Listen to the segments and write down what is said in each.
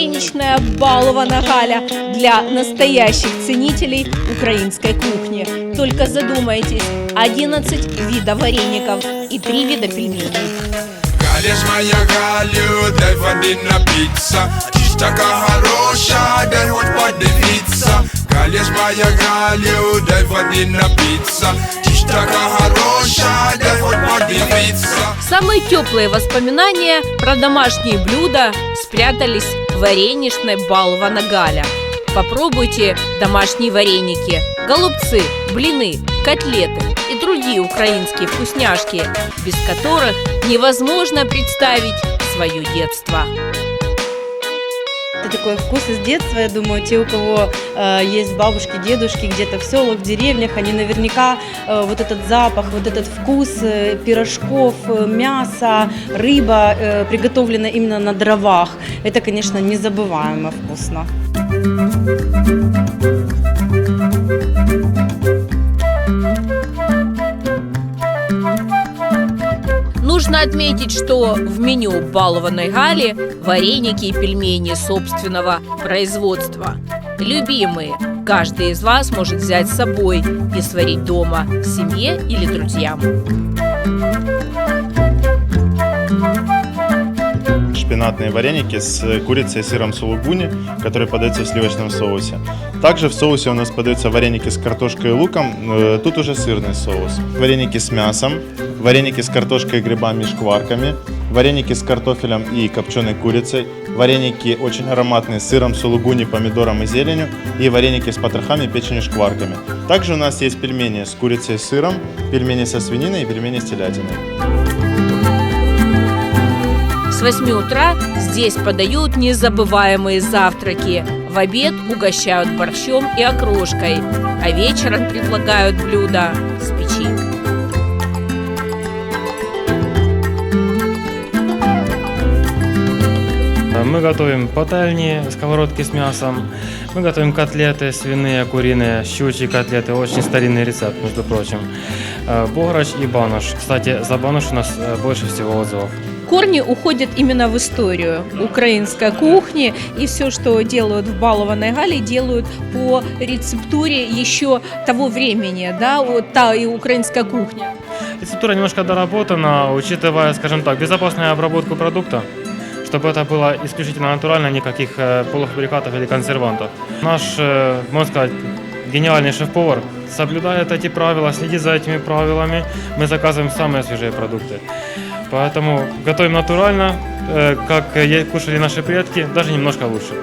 Вареничная балована Галя для настоящих ценителей украинской кухни. Только задумайтесь, 11 видов вареников и 3 вида пельменей. Галя ж моя Галю, дай води на піца Ти ж така хороша, дай хоч подивіться Галя ж моя Галю, дай води на піца Ти ж така хороша, дай хоч подивіться Самые теплые воспоминания про домашние блюда спрятались в вареничной балвана Галя. Попробуйте домашние вареники, голубцы, блины, котлеты и другие украинские вкусняшки, без которых невозможно представить свое детство. Такой вкус из детства, я думаю, те, у кого э, есть бабушки, дедушки где-то в селах, в деревнях, они наверняка э, вот этот запах, вот этот вкус э, пирожков, э, мяса, рыба, э, приготовлена именно на дровах, это, конечно, незабываемо вкусно. Нужно отметить, что в меню балованной Гали вареники и пельмени собственного производства. Любимые. Каждый из вас может взять с собой и сварить дома семье или друзьям. Шпинатные вареники с курицей и сыром сулугуни, который подается в сливочном соусе. Также в соусе у нас подаются вареники с картошкой и луком, э, тут уже сырный соус. Вареники с мясом, вареники с картошкой и грибами и шкварками, вареники с картофелем и копченой курицей, вареники очень ароматные с сыром сулугуни, помидором и зеленью и вареники с потрохами, печенью шкварками. Также у нас есть пельмени с курицей и сыром, пельмени со свининой и пельмени с телятиной. С 8 утра здесь подают незабываемые завтраки. В обед угощают борщом и окрошкой, а вечером предлагают блюда с печи. Мы готовим пательни, сковородки с мясом. Мы готовим котлеты свиные, куриные, щучьи котлеты. Очень старинный рецепт, между прочим. Э, Бограч и банош. Кстати, за банош у нас э, больше всего отзывов. Корни уходят именно в историю украинской кухни, и все, что делают в балованной Гале, делают по рецептуре еще того времени, да, вот та и украинская кухня. Рецептура немножко доработана, учитывая, скажем так, безопасную обработку продукта, чтобы это было исключительно натурально, никаких э, полуфабрикатов или консервантов. Наш, э, можно сказать, гениальный шеф-повар соблюдает эти правила, следит за этими правилами. Мы заказываем самые свежие продукты. Поэтому готовим натурально, э, как кушали наши предки, даже немножко лучше.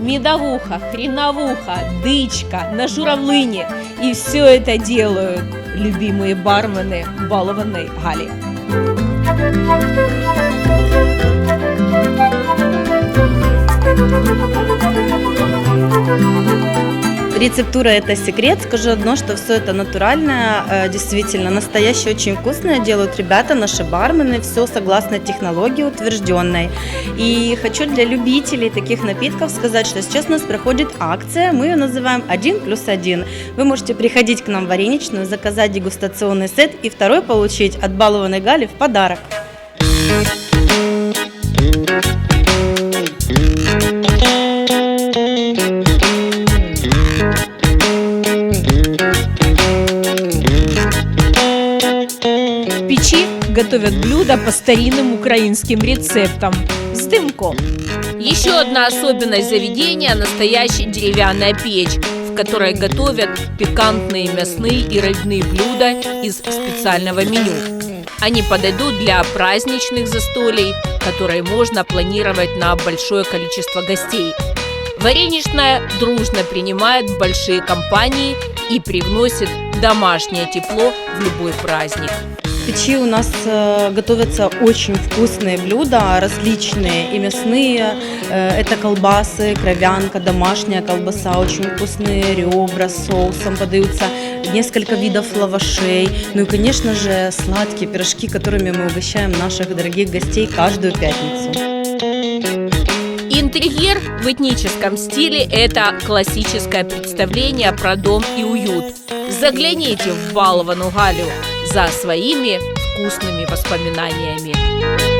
Медовуха, хреновуха, дычка на журавлине. И все это делают любимые бармены балованной Гали. Рецептура – это секрет. Скажу одно, что все это натуральное, э, действительно настоящее, очень вкусное делают ребята, наши бармены. Все согласно технологии утвержденной. И хочу для любителей таких напитков сказать, что сейчас у нас проходит акция. Мы ее называем «Один плюс один». Вы можете приходить к нам в вареничную, заказать дегустационный сет и второй получить от балованной Гали в подарок. В печи готовят блюда по старинным украинским рецептам с дымком. Еще одна особенность заведения – настоящая деревянная печь, в которой готовят пикантные мясные и рыбные блюда из специального меню. Они подойдут для праздничных застолий, которые можно планировать на большое количество гостей. Вареничная дружно принимает большие компании и привносит домашнее тепло в любой праздник. В печи у нас э, готовятся очень вкусные блюда, различные и мясные. Э, это колбасы, кровянка, домашняя колбаса, очень вкусные ребра с соусом подаются, несколько видов лавашей. Ну и, конечно же, сладкие пирожки, которыми мы угощаем наших дорогих гостей каждую пятницу. Интерьер в этническом стиле – это классическое представление про дом и уют. Загляните в балованную Галю за своими вкусными воспоминаниями.